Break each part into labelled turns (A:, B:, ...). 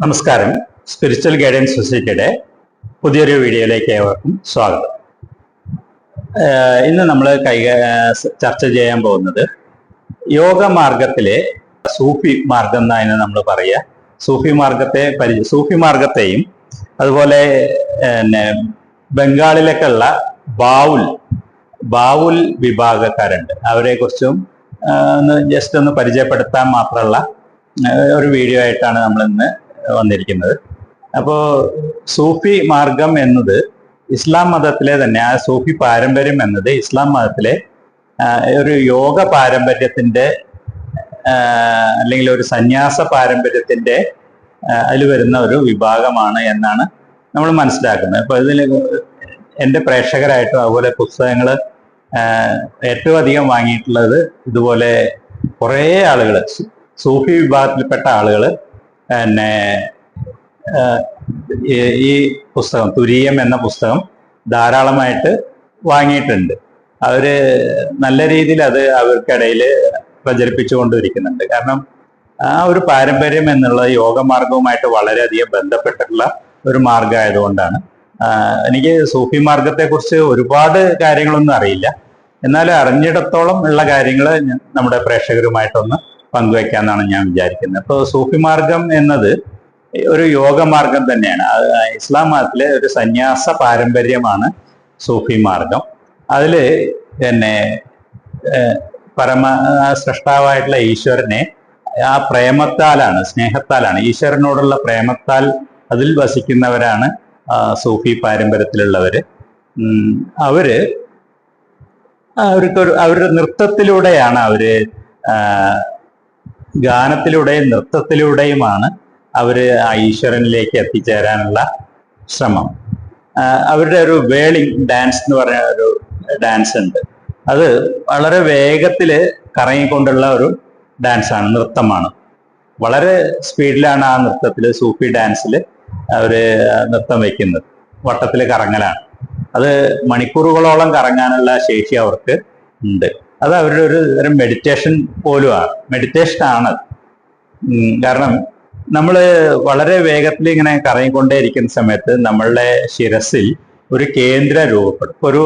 A: നമസ്കാരം. Spiritual guidance സൊസൈറ്റിയുടെ പുതിയൊരു വീഡിയോയിലേക്ക് ഏവർക്കും സ്വാഗതം. ഇന്ന് നമ്മൾ കൈ ചർച്ച ചെയ്യാൻ പോകുന്നത് യോഗ മാർഗത്തിലെ സൂഫി മാർഗം എന്നതിന് നമ്മൾ പറയുക. സൂഫി മാർഗത്തെ പരി സൂഫി മാർഗത്തെയും അതുപോലെ പിന്നെ ബംഗാളിലൊക്കെ ഉള്ള ബാവുൽ ബാവുൽ വിഭാഗക്കാരുണ്ട്. അവരെ കുറിച്ചും ഒന്ന് ജസ്റ്റ് ഒന്ന് പരിചയപ്പെടുത്താൻ മാത്രമുള്ള ഒരു വീഡിയോ ആയിട്ടാണ് നമ്മൾ ഇന്ന് വന്നിരിക്കുന്നത്. അപ്പോ സൂഫി മാർഗം എന്നത് ഇസ്ലാം മതത്തിലെ തന്നെ ആ സൂഫി പാരമ്പര്യം എന്നത് ഇസ്ലാം മതത്തിലെ ഒരു യോഗ പാരമ്പര്യത്തിന്റെ അല്ലെങ്കിൽ ഒരു സന്യാസ പാരമ്പര്യത്തിന്റെ അതിൽ വരുന്ന ഒരു വിഭാഗമാണ് എന്നാണ് നമ്മൾ മനസ്സിലാക്കുന്നത്. അപ്പൊ ഇതിൽ എന്റെ പ്രേക്ഷകരായിട്ടും അതുപോലെ പുസ്തകങ്ങൾ ഏറ്റവും അധികം വാങ്ങിയിട്ടുള്ളത് ഇതുപോലെ കുറേ ആളുകൾ സൂഫി വിഭാഗത്തിൽപ്പെട്ട ആളുകൾ പിന്നെ ഈ- പുസ്തകം തുരീയം എന്ന പുസ്തകം ധാരാളമായിട്ട് വാങ്ങിയിട്ടുണ്ട്. അവർ നല്ല രീതിയിൽ അത് അവർക്കിടയിൽ പ്രചരിപ്പിച്ചുകൊണ്ടിരിക്കുന്നുണ്ട്. കാരണം ആ ഒരു പാരമ്പര്യം എന്നുള്ള യോഗമാർഗവുമായിട്ട് വളരെയധികം ബന്ധപ്പെട്ടിട്ടുള്ള ഒരു മാർഗമായതുകൊണ്ടാണ്. എനിക്ക് സൂഫി മാർഗത്തെ കുറിച്ച് ഒരുപാട് കാര്യങ്ങളൊന്നും അറിയില്ല. എന്നാലും അറിഞ്ഞിടത്തോളം ഉള്ള കാര്യങ്ങൾ നമ്മുടെ പ്രേക്ഷകരുമായിട്ടൊന്ന് പങ്കുവെക്കാന്നാണ് ഞാൻ വിചാരിക്കുന്നത്. അപ്പോൾ സൂഫി മാർഗം എന്നത് ഒരു യോഗ മാർഗം തന്നെയാണ്. ഇസ്ലാം മതത്തിലെ ഒരു സന്യാസ പാരമ്പര്യമാണ് സൂഫി മാർഗം. അതിൽ തന്നെ പരമ സൃഷ്ടാവായിട്ടുള്ള ഈശ്വരനെ ആ പ്രേമത്താലാണ് സ്നേഹത്താലാണ് ഈശ്വരനോടുള്ള പ്രേമത്താൽ അതിൽ വസിക്കുന്നവരാണ് സൂഫി പാരമ്പര്യത്തിലുള്ളവർ അവർ അവർക്കൊരു അവരുടെ നൃത്തത്തിലൂടെയാണ് അവർ ഗാനത്തിലൂടെയും നൃത്തത്തിലൂടെയുമാണ് അവർ ആ ഈശ്വരനിലേക്ക് എത്തിച്ചേരാനുള്ള ശ്രമം. അവരുടെ ഒരു വേളിംഗ് ഡാൻസ് എന്ന് പറയുന്ന ഒരു ഡാൻസ് ഉണ്ട്. അത് വളരെ വേഗത്തിൽ കറങ്ങിക്കൊണ്ടുള്ള ഒരു ഡാൻസാണ് നൃത്തമാണ്. വളരെ സ്പീഡിലാണ് ആ നൃത്തത്തിൽ സൂഫി ഡാൻസിൽ അവർ നൃത്തം വയ്ക്കുന്നത് വട്ടത്തിൽ കറങ്ങലാണ്. അത് മണിക്കൂറുകളോളം കറങ്ങാനുള്ള ശേഷി അവർക്ക് ഉണ്ട്. അത് അവരുടെ ഒരു തരം മെഡിറ്റേഷൻ പോലുമാണ് മെഡിറ്റേഷൻ ആണ്. കാരണം നമ്മൾ വളരെ വേഗത്തിൽ ഇങ്ങനെ കറങ്ങിക്കൊണ്ടേയിരിക്കുന്ന സമയത്ത് നമ്മളുടെ ശിരസിൽ ഒരു കേന്ദ്ര രൂപപ്പെടും. ഒരു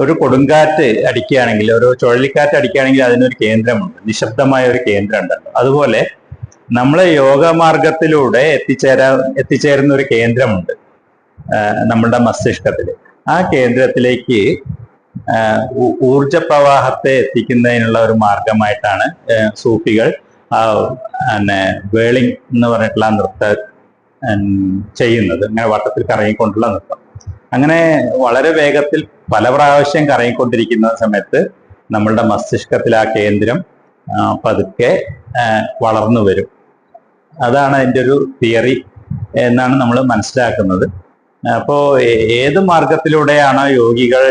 A: ഒരു കൊടുങ്കാറ്റ് അടിക്കുകയാണെങ്കിൽ ഒരു ചുഴലിക്കാറ്റ് അടിക്കുകയാണെങ്കിൽ അതിനൊരു കേന്ദ്രമുണ്ട്. നിശബ്ദമായ ഒരു കേന്ദ്രം ഉണ്ടല്ലോ അതുപോലെ നമ്മളെ യോഗമാർഗത്തിലൂടെ എത്തിച്ചേരാ എത്തിച്ചേരുന്ന ഒരു കേന്ദ്രമുണ്ട് നമ്മളുടെ മസ്തിഷ്കത്തിൽ ആ കേന്ദ്രത്തിലേക്ക് ഊർജ പ്രവാഹത്തെ എത്തിക്കുന്നതിനുള്ള ഒരു മാർഗമായിട്ടാണ് സൂഫികൾ ആ പിന്നെ വേളിംഗ് എന്ന് പറഞ്ഞിട്ടുള്ള നൃത്തം ചെയ്യുന്നത്. ഇങ്ങനെ വട്ടത്തിൽ കറങ്ങിക്കൊണ്ടുള്ള നൃത്തം. അങ്ങനെ വളരെ വേഗത്തിൽ പല പ്രാവശ്യം കറങ്ങിക്കൊണ്ടിരിക്കുന്ന സമയത്ത് നമ്മളുടെ മസ്തിഷ്കത്തിൽ ആ കേന്ദ്രം പതുക്കെ വളർന്നു വരും. അതാണ് അതിന്റെ ഒരു തിയറി എന്നാണ് നമ്മൾ മനസ്സിലാക്കുന്നത്. അപ്പോൾ ഏത് മാർഗത്തിലൂടെയാണോ യോഗികൾ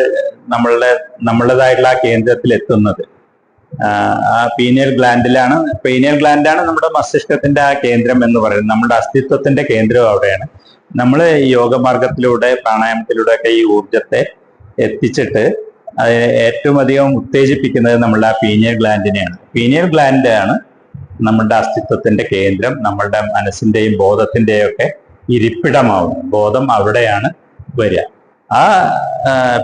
A: നമ്മളുടെ നമ്മളുടേതായിട്ടുള്ള ആ കേന്ദ്രത്തിൽ എത്തുന്നത് ആ, പീനിയൽ ഗ്ലാൻഡിലാണ് പീനിയൽ ഗ്ലാൻഡാണ് നമ്മുടെ മസ്തിഷ്കത്തിന്റെ ആ കേന്ദ്രം എന്ന് പറയുന്നത്. നമ്മുടെ അസ്തിത്വത്തിന്റെ കേന്ദ്രം അവിടെയാണ്. നമ്മൾ യോഗമാർഗത്തിലൂടെ പ്രാണായാമത്തിലൂടെ ഒക്കെ ഈ ഊർജത്തെ എത്തിച്ചിട്ട് അത് ഏറ്റവും അധികം ഉത്തേജിപ്പിക്കുന്നത് നമ്മളുടെ ആ പീനിയൽ ഗ്ലാൻഡിനെയാണ് പീനിയൽ ഗ്ലാൻഡാണ് നമ്മളുടെ അസ്തിത്വത്തിന്റെ കേന്ദ്രം നമ്മളുടെ മനസ്സിന്റെയും ബോധത്തിന്റെയും ഒക്കെ ഇരിപ്പിടമാവുന്നത് ബോധം അവിടെയാണ് വരിക. ആ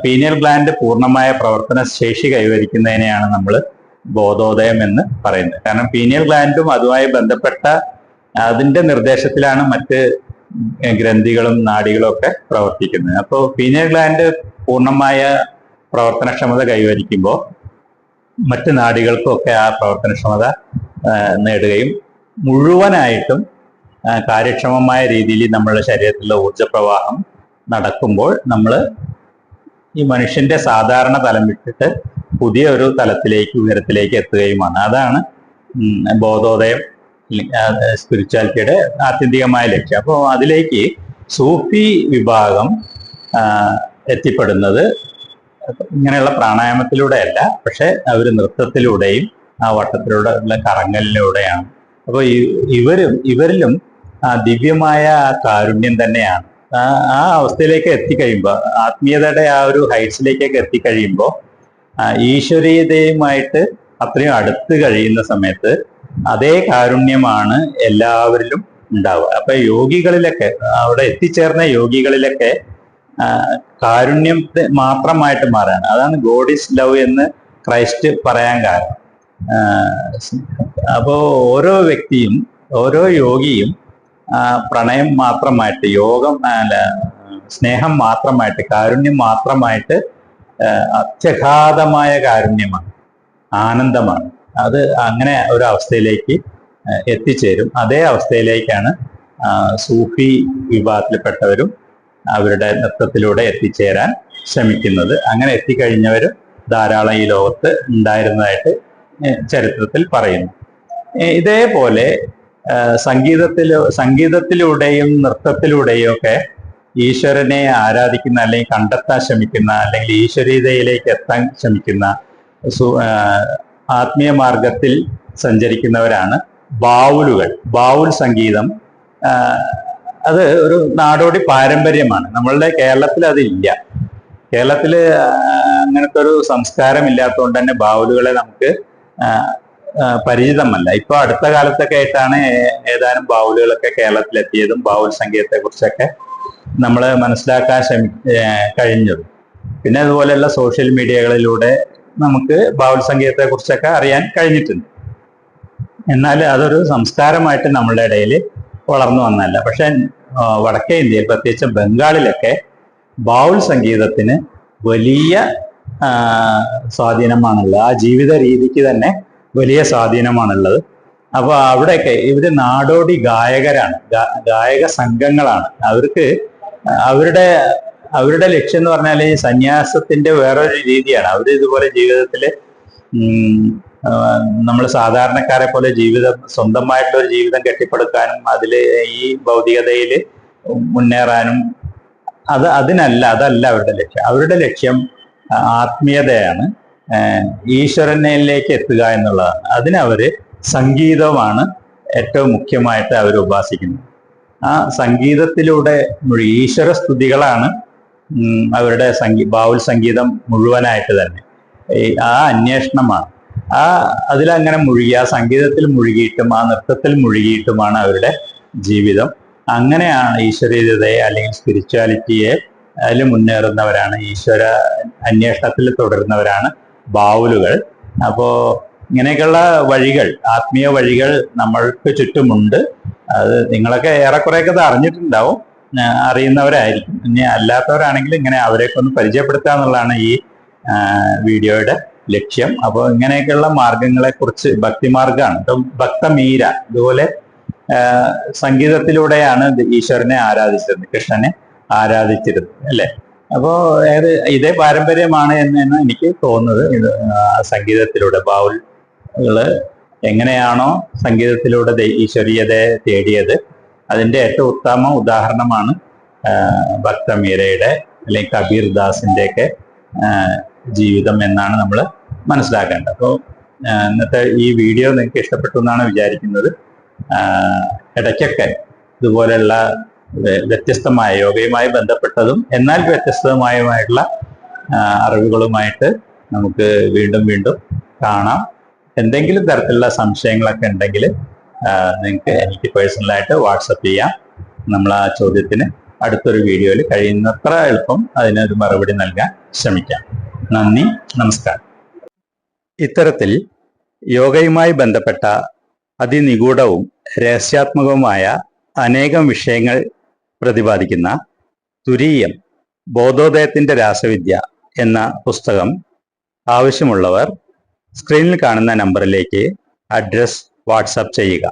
A: പീനിയൽ ഗ്ലാൻഡ് പൂർണമായ പ്രവർത്തന ശേഷി കൈവരിക്കുന്നതിനെയാണ് നമ്മൾ ബോധോദയം എന്ന് പറയുന്നത്. കാരണം പീനിയൽ ഗ്ലാൻഡും അതുമായി ബന്ധപ്പെട്ട അതിന്റെ നിർദ്ദേശത്തിലാണ് മറ്റ് ഗ്രന്ഥികളും നാടികളും ഒക്കെ പ്രവർത്തിക്കുന്നത്. അപ്പോൾ പീനിയൽ ഗ്ലാൻഡ് പൂർണമായ പ്രവർത്തനക്ഷമത കൈവരിക്കുമ്പോൾ മറ്റ് നാടികൾക്കും ഒക്കെ ആ പ്രവർത്തനക്ഷമത നേടുകയും മുഴുവനായിട്ടും കാര്യക്ഷമമായ രീതിയിൽ നമ്മളുടെ ശരീരത്തിലുള്ള ഊർജപ്രവാഹം നടക്കുമ്പോൾ നമ്മൾ ഈ മനുഷ്യന്റെ സാധാരണ തലം വിട്ടിട്ട് പുതിയ ഒരു തലത്തിലേക്ക് ഉയരത്തിലേക്ക് എത്തുകയുമാണ്. അതാണ് ബോധോദയം സ്പിരിച്വാലിറ്റിയുടെ ആത്യന്തികമായ ലക്ഷ്യം. അപ്പോൾ അതിലേക്ക് സൂഫി വിഭാഗം എത്തിപ്പെടുന്നത് ഇങ്ങനെയുള്ള പ്രാണായാമത്തിലൂടെയല്ല പക്ഷെ അവർ നൃത്തത്തിലൂടെയും ആ വട്ടത്തിലൂടെ ഉള്ള കറങ്ങലിലൂടെയാണ്. അപ്പോൾ ഇവരും ഇവരിലും ആ ദിവ്യമായ കാരുണ്യം തന്നെയാണ്. ആ അവസ്ഥയിലേക്ക് എത്തിക്കഴിയുമ്പോൾ ആത്മീയതയുടെ ആ ഒരു ഹൈറ്റ്സിലേക്കൊക്കെ എത്തിക്കഴിയുമ്പോൾ ഈശ്വരീയതയുമായിട്ട് അത്രയും അടുത്ത് കഴിയുന്ന സമയത്ത് അതേ കാരുണ്യമാണ് എല്ലാവരിലും ഉണ്ടാവുക. അപ്പൊ യോഗികളിലൊക്കെ അവിടെ എത്തിച്ചേർന്ന യോഗികളിലൊക്കെ കാരുണ്യം മാത്രമായിട്ട് മാറാണ്. അതാണ് ഗോഡ് ഇസ് ലവ് എന്ന് ക്രൈസ്റ്റ് പറയാൻ കാരണം. അപ്പോ ഓരോ വ്യക്തിയും ഓരോ യോഗിയും പ്രണയം മാത്രമായിട്ട് യോഗം അല്ല സ്നേഹം മാത്രമായിട്ട് കാരുണ്യം മാത്രമായിട്ട് അത്യഘാതമായ കാരുണ്യമാണ് ആനന്ദമാണ്. അത് അങ്ങനെ ഒരു അവസ്ഥയിലേക്ക് എത്തിച്ചേരും. അതേ അവസ്ഥയിലേക്കാണ് സൂഫി വിഭാഗത്തിൽപ്പെട്ടവരും അവരുടെ നൃത്തത്തിലൂടെ എത്തിച്ചേരാൻ ശ്രമിക്കുന്നത്. അങ്ങനെ എത്തിക്കഴിഞ്ഞവരും ധാരാളം ഈ ലോകത്ത് ഉണ്ടായിരുന്നതായിട്ട് ചരിത്രത്തിൽ പറയുന്നു. ഇതേപോലെ സംഗീതത്തിലോ സംഗീതത്തിലൂടെയും നൃത്തത്തിലൂടെയും ഒക്കെ ഈശ്വരനെ ആരാധിക്കുന്ന അല്ലെങ്കിൽ കണ്ടെത്താൻ ശ്രമിക്കുന്ന അല്ലെങ്കിൽ ഈശ്വരീയതയിലേക്ക് എത്താൻ ശ്രമിക്കുന്ന ആത്മീയ മാർഗത്തിൽ സഞ്ചരിക്കുന്നവരാണ് ബാവുലുകൾ. ബാവുൽ സംഗീതം അത് ഒരു നാടോടി പാരമ്പര്യമാണ്. നമ്മളുടെ കേരളത്തിൽ അതില്ല. കേരളത്തിൽ അങ്ങനത്തെ ഒരു സംസ്കാരം ഇല്ലാത്തതുകൊണ്ട് തന്നെ ബാവുലുകളെ നമുക്ക് പരിചിതമല്ല. ഇപ്പൊ അടുത്ത കാലത്തൊക്കെ ആയിട്ടാണ് ഏതാനും ബാവുലുകളൊക്കെ കേരളത്തിലെത്തിയതും ബാവുൽ സംഗീതത്തെ കുറിച്ചൊക്കെ നമ്മൾ മനസ്സിലാക്കാൻ ശ്രമി കഴിഞ്ഞത്. പിന്നെ അതുപോലെയുള്ള സോഷ്യൽ മീഡിയകളിലൂടെ നമുക്ക് ബാവുൽ സംഗീതത്തെ കുറിച്ചൊക്കെ അറിയാൻ കഴിഞ്ഞിട്ടുണ്ട്. എന്നാൽ അതൊരു സംസ്കാരമായിട്ട് നമ്മളുടെ ഇടയിൽ വളർന്നു വന്നതല്ല. പക്ഷെ വടക്കേ ഇന്ത്യയിൽ പ്രത്യേകിച്ച് ബംഗാളിലൊക്കെ ബാവുൽ സംഗീതത്തിന് വലിയ സ്വാധീനമാണുള്ളത്. ആ ജീവിത രീതിക്ക് തന്നെ വലിയ സ്വാധീനമാണുള്ളത്. അപ്പൊ അവിടെയൊക്കെ ഇവർ നാടോടി ഗായകരാണ്. ഗായക സംഘങ്ങളാണ്. അവർക്ക് അവരുടെ അവരുടെ ലക്ഷ്യം എന്ന് പറഞ്ഞാൽ ഈ സന്യാസത്തിന്റെ വേറൊരു രീതിയാണ്. അവർ ഇതുപോലെ ജീവിതത്തിൽ നമ്മൾ സാധാരണക്കാരെ പോലെ ജീവിതം സ്വന്തമായിട്ടുള്ള ഒരു ജീവിതം കെട്ടിപ്പടുക്കാനും അതിൽ ഈ ഭൗതികതയിൽ മുന്നേറാനും അത് അതിനല്ല അതല്ല അവരുടെ ലക്ഷ്യം. അവരുടെ ലക്ഷ്യം ആത്മീയതയാണ്. ഈശ്വരനിലേക്ക് എത്തുക എന്നുള്ളതാണ്. അതിനവര് സംഗീതമാണ് ഏറ്റവും മുഖ്യമായിട്ട് അവർ ഉപാസിക്കുന്നത്. ആ സംഗീതത്തിലൂടെ ഈശ്വര സ്തുതികളാണ് അവരുടെ സംഗീ ബാവുൽ സംഗീതം മുഴുവനായിട്ട് തന്നെ. ആ അന്വേഷണമാണ്. ആ അതിലങ്ങനെ മുഴുകി ആ സംഗീതത്തിൽ മുഴുകിയിട്ടും ആ നൃത്തത്തിൽ മുഴുകിയിട്ടുമാണ് അവരുടെ ജീവിതം. അങ്ങനെയാണ് ഈശ്വരീയതയെ അല്ലെങ്കിൽ സ്പിരിച്വാലിറ്റിയെ അതിൽ മുന്നേറുന്നവരാണ് ഈശ്വര അന്വേഷണത്തിൽ തുടരുന്നവരാണ് ബാവുലുകൾ. അപ്പോ ഇങ്ങനെയൊക്കെയുള്ള വഴികൾ ആത്മീയ വഴികൾ നമ്മൾക്ക് ചുറ്റുമുണ്ട്. അത് നിങ്ങളൊക്കെ ഏറെക്കുറെയൊക്കെ അത് അറിഞ്ഞിട്ടുണ്ടാവും. അറിയുന്നവരായിരിക്കും. ഇനി അല്ലാത്തവരാണെങ്കിൽ ഇങ്ങനെ അവരെയൊക്കെ ഒന്ന് പരിചയപ്പെടുത്തുക എന്നുള്ളതാണ് ഈ വീഡിയോയുടെ ലക്ഷ്യം. അപ്പോൾ ഇങ്ങനെയൊക്കെയുള്ള മാർഗങ്ങളെ കുറിച്ച് ഭക്തിമാർഗമാണ് ഇപ്പം ഭക്തമീര ഇതുപോലെ സംഗീതത്തിലൂടെയാണ് ഈശ്വരനെ ആരാധിച്ചിരുന്നത് കൃഷ്ണനെ ആരാധിച്ചിരുന്നത് അല്ലെ? അപ്പോ ഏത് ഇതേ പാരമ്പര്യമാണ് എന്നാണ് എനിക്ക് തോന്നുന്നത്. സംഗീതത്തിലൂടെ ബൗലുകൾ എങ്ങനെയാണോ സംഗീതത്തിലൂടെ ഈശ്വരീയതയെ തേടിയത്. അതിന്റെ ഏറ്റവും ഉത്തമ ഉദാഹരണമാണ് ഭക്തമീരയുടെ അല്ലെങ്കിൽ കബീർ ദാസിന്റെ ഒക്കെ ജീവിതം എന്നാണ് നമ്മൾ മനസ്സിലാക്കേണ്ടത്. അപ്പോൾ ഇന്നത്തെ ഈ വീഡിയോ നിങ്ങൾക്ക് ഇഷ്ടപ്പെട്ടു എന്നാണ് വിചാരിക്കുന്നത്. ഇടയ്ക്കൊക്കെ ഇതുപോലെയുള്ള വ്യത്യസ്തമായ യോഗയുമായി ബന്ധപ്പെട്ടതും എന്നാൽ വ്യത്യസ്തമായുമായിട്ടുള്ള അറിവുകളുമായിട്ട് നമുക്ക് വീണ്ടും വീണ്ടും കാണാം. എന്തെങ്കിലും തരത്തിലുള്ള സംശയങ്ങളൊക്കെ ഉണ്ടെങ്കിൽ നിങ്ങൾക്ക് എനിക്ക് പേഴ്സണലായിട്ട് വാട്സപ്പ് ചെയ്യാം. നമ്മൾ ആ ചോദ്യത്തിന് അടുത്തൊരു വീഡിയോയിൽ കഴിയുന്നത്ര എളുപ്പം അതിനൊരു മറുപടി നൽകാൻ ശ്രമിക്കാം. നന്ദി നമസ്കാരം. ഇത്തരത്തിൽ യോഗയുമായി ബന്ധപ്പെട്ട അതിനിഗൂഢവും രഹസ്യാത്മകവുമായ അനേകം വിഷയങ്ങൾ പ്രതിപാദിക്കുന്ന തുരീയം ബോധോദയത്തിന്റെ രാസവിദ്യ എന്ന പുസ്തകം ആവശ്യമുള്ളവർ സ്ക്രീനിൽ കാണുന്ന നമ്പറിലേക്ക് അഡ്രസ് വാട്സാപ്പ് ചെയ്യുക.